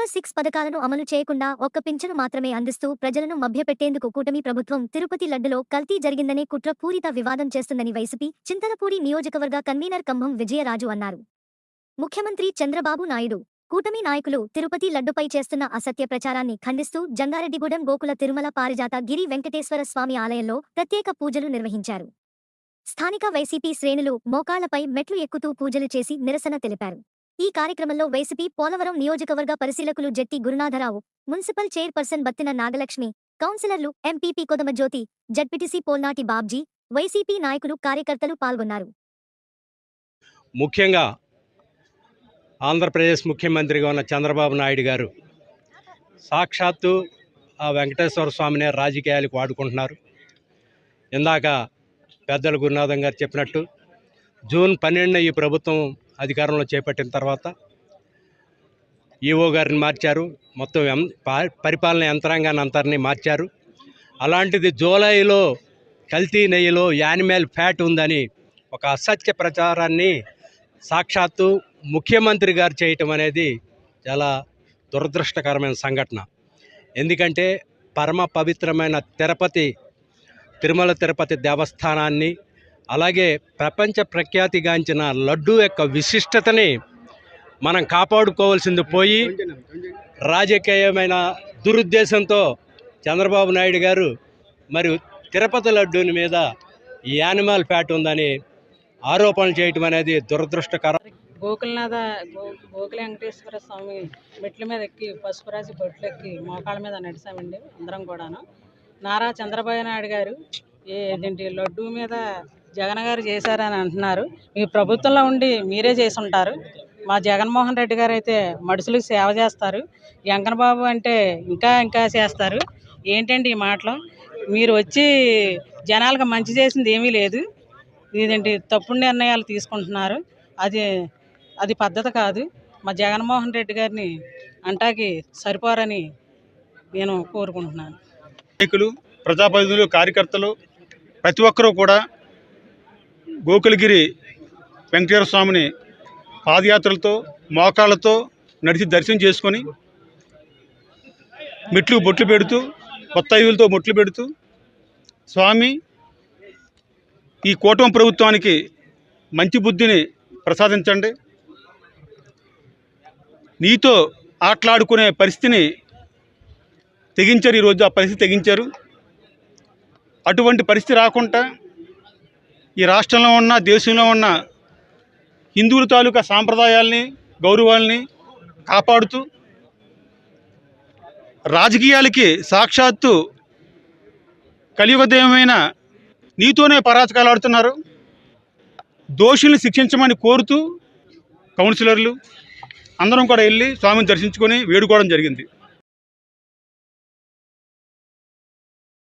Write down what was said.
Super six పథకాలను అమలు చేయకుండా ఒక్క పింఛను మాత్రమే అందిస్తూ ప్రజలను మభ్యపెట్టేందుకు కూటమి ప్రభుత్వం తిరుపతి లడ్డులో కల్తీ జరిగిందనే కుట్ర పూరిత వివాదం చేస్తుందని వైసీపీ చింతలపూడి నియోజకవర్గ కన్వీనర్ కంభం విజయరాజు అన్నారు. ముఖ్యమంత్రి చంద్రబాబు నాయుడు కూటమి నాయకులు తిరుపతి లడ్డుపై చేస్తున్న అసత్య ప్రచారాన్ని ఖండిస్తూ జంగారెడ్డిగూడెం గోకుల తిరుమల పారిజాత గిరి వెంకటేశ్వర స్వామి ఆలయంలో ప్రత్యేక పూజలు నిర్వహించారు. స్థానిక వైసీపీ శ్రేణులు మోకాళ్ళపై మెట్లు ఎక్కుతూ పూజలు చేసి నిరసన తెలిపారు. ఈ కార్యక్రమంలో వైసీపీ పోలవరం నియోజకవర్గ పరిశీలకులు జట్టి గురునాథరావు మున్సిపల్ చైర్పర్సన్ బత్తిన నాగలక్ష్మి కౌన్సిలర్లు MPP Kodamajyothi ZPTC Polnati Babji YCP నాయకులు కార్యకర్తలు పాల్గొన్నారు. ముఖ్యంగా ఆంధ్రప్రదేశ్ ముఖ్యమంత్రిగా ఉన్న చంద్రబాబు నాయుడు గారు సాక్షాత్తు ఆ వెంకటేశ్వర స్వామినే రాజకీయాలకు వాడుకుంటున్నారు. ఇందాక పెద్దల గురునాథం గారు చెప్పినట్టు జూన్ పన్నెండున ఈ ప్రభుత్వం అధికారంలో చేపట్టిన తర్వాత ఈఓ గారిని మార్చారు. మొత్తం ఎం- పరిపాలన యంత్రాంగాన్ని అంతరిని మార్చారు. అలాంటిది జూలైలో కల్తీ నెయ్యిలో యానిమల్ ఫ్యాట్ ఉందని ఒక అసత్య ప్రచారాన్ని సాక్షాత్తు ముఖ్యమంత్రి గారు చేయటం అనేది చాలా దురదృష్టకరమైన సంఘటన. ఎందుకంటే పరమ పవిత్రమైన తిరుపతి తిరుమల తిరుపతి దేవస్థానాన్ని అలాగే ప్రపంచ ప్రఖ్యాతిగాంచిన లడ్డు యొక్క విశిష్టతని మనం కాపాడుకోవాల్సింది పోయి రాజకీయమైన దురుద్దేశంతో చంద్రబాబు నాయుడు గారు మరియు తిరుపతి లడ్డూని మీద ఈ యానిమల్ ఫ్యాట్ ఉందని ఆరోపణలు చేయటం అనేది దురదృష్టకరం. గోకులనాథ గో గోకుల వెంకటేశ్వర స్వామి మెట్ల మీద ఎక్కి పసుపు రాసి బొట్లు ఎక్కి మోకాళ్ళ మీద నడిచామండి అందరం కూడాను. నారా చంద్రబాబు నాయుడు గారు ఏంటి లడ్డు మీద జగన్ గారు చేశారని అంటున్నారు. మీ ప్రభుత్వంలో ఉండి మీరే చేసి ఉంటారు మా జగన్మోహన్ రెడ్డి గారు అయితే మనుషులకు సేవ చేస్తారు. వెంకన్న బాబు అంటే ఇంకా ఇంకా చేస్తారు. ఏంటండి ఈ మాటలు? మీరు వచ్చి జనాలకు మంచి చేసింది ఏమీ లేదు. ఇదేంటి తప్పుడు నిర్ణయాలు తీసుకుంటున్నారు. అది అది పద్ధతి కాదు. మా జగన్మోహన్ రెడ్డి గారిని అంటాకి సరిపోరని నేను కోరుకుంటున్నాను. నాయకులు ప్రజాప్రతినిధులు కార్యకర్తలు ప్రతి ఒక్కరూ కూడా గోకులగిరి వెంకటేశ్వర స్వామిని పాదయాత్రలతో మోకాళ్ళతో నడిచి దర్శనం చేసుకొని మెట్లు బొట్లు పెడుతూ కొత్త బొట్లు పెడుతూ స్వామి ఈ కూటమి ప్రభుత్వానికి మంచి బుద్ధిని ప్రసాదించండి. నీతో ఆటలాడుకునే పరిస్థితిని తెగించారు ఈరోజు. ఆ పరిస్థితి తెగించారు. అటువంటి పరిస్థితి రాకుండా ఈ రాష్ట్రంలో ఉన్న దేశంలో ఉన్న హిందువుల తాలూకా సాంప్రదాయాల్ని గౌరవాల్ని కాపాడుతూ రాజకీయాలకి సాక్షాత్తు కలియుగదేవమైన నీతోనే పరాచకాలు ఆడుతున్నారు. దోషుల్ని శిక్షించమని కోరుతూ కౌన్సిలర్లు అందరం కూడా వెళ్ళి స్వామిని దర్శించుకొని వేడుకోవడం జరిగింది.